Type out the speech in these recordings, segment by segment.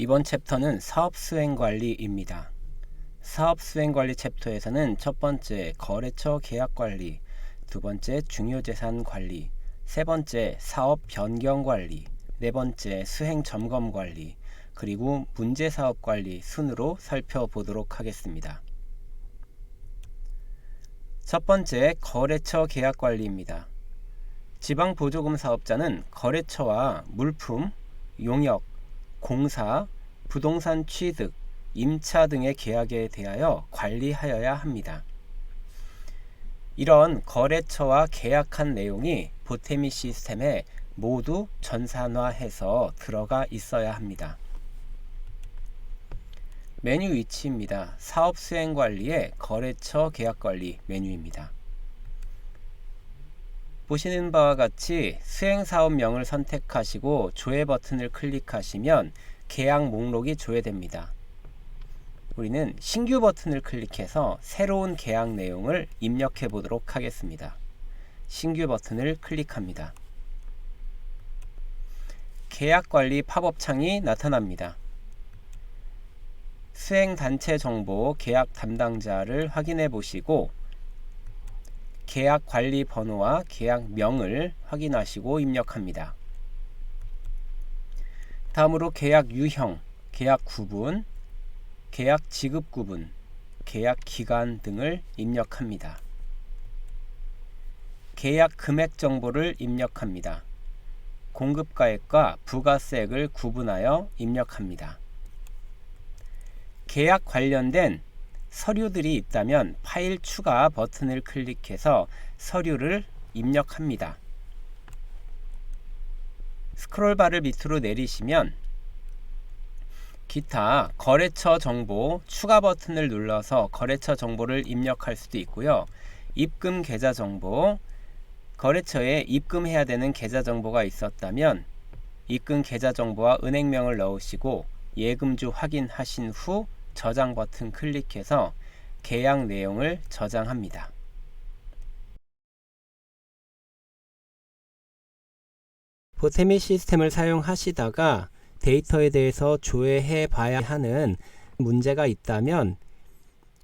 이번 챕터는 사업 수행 관리입니다. 사업 수행 관리 챕터에서는 첫 번째 거래처 계약 관리, 두 번째 중요 재산 관리, 세 번째 사업 변경 관리, 네 번째 수행 점검 관리, 그리고 문제 사업 관리 순으로 살펴보도록 하겠습니다. 첫 번째 거래처 계약 관리입니다. 지방 보조금 사업자는 거래처와 물품, 용역, 공사, 부동산 취득, 임차 등의 계약에 대하여 관리하여야 합니다. 이런 거래처와 계약한 내용이 보테미 시스템에 모두 전산화해서 들어가 있어야 합니다. 메뉴 위치입니다. 사업 수행 관리의 거래처 계약 관리 메뉴입니다. 보시는 바와 같이 수행 사업명을 선택하시고 조회 버튼을 클릭하시면 계약 목록이 조회됩니다. 우리는 신규 버튼을 클릭해서 새로운 계약 내용을 입력해 보도록 하겠습니다. 신규 버튼을 클릭합니다. 계약 관리 팝업 창이 나타납니다. 수행 단체 정보 계약 담당자를 확인해 보시고 계약 관리 번호와 계약명을 확인하시고 입력합니다. 다음으로 계약 유형, 계약 구분, 계약 지급 구분, 계약 기간 등을 입력합니다. 계약 금액 정보를 입력합니다. 공급가액과 부가세액을 구분하여 입력합니다. 계약 관련된 서류들이 있다면 파일 추가 버튼을 클릭해서 서류를 입력합니다. 스크롤바를 밑으로 내리시면 기타 거래처 정보 추가 버튼을 눌러서 거래처 정보를 입력할 수도 있고요. 입금 계좌 정보 거래처에 입금해야 되는 계좌 정보가 있었다면 입금 계좌 정보와 은행명을 넣으시고 예금주 확인하신 후 저장 버튼 클릭해서 계약 내용을 저장합니다. 보테미 시스템을 사용하시다가 데이터에 대해서 조회해 봐야 하는 문제가 있다면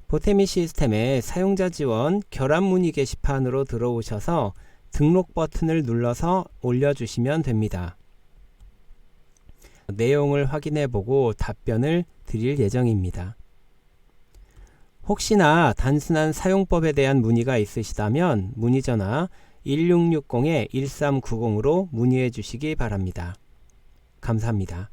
보테미 시스템의 사용자 지원 결합 문의 게시판으로 들어오셔서 등록 버튼을 눌러서 올려주시면 됩니다. 내용을 확인해 보고 답변을 드릴 예정입니다. 혹시나 단순한 사용법에 대한 문의가 있으시다면 문의 전화 1660-1390으로 문의해 주시기 바랍니다. 감사합니다.